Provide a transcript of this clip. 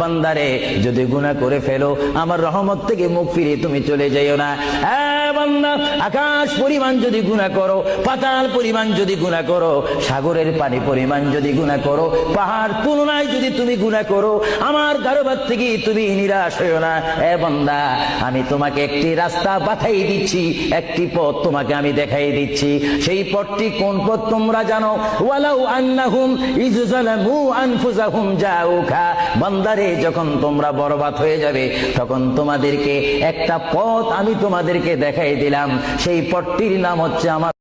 বান্দারে, যদি গুনাহ করে ফেলো, আমার রহমত থেকে মুখ ফিরে তুমি চলে যাইও না। আকাশ পরিমাণ যদি গুনাহ করো, পাতাল পরিমাণ যদি গুনাহ করো, সাগরের পানি পরিমাণ যদি গুনাহ করো, পাহাড় তুলনায় যদি তুমি গুনাহ করো, আমার কারোবার থেকে তুমি নিরাশ হইও না। এ বান্দা, আমি তোমাকে একটি রাস্তা পাঠাই দিচ্ছি, একটি পথ তোমাকে আমি দেখাই দিচ্ছি। সেই পথটি কোন পথ তোমরা জানো? ওয়ালাউ আন্নাহুম ইজজালামু আনফুসাহুম বান্দারে, যখন তোমরা বরবাদ হয়ে যাবে, তখন তোমাদেরকে একটা পথ আমি তোমাদেরকে দেখাই দিলাম। সেই পথটির নাম হচ্ছে আমার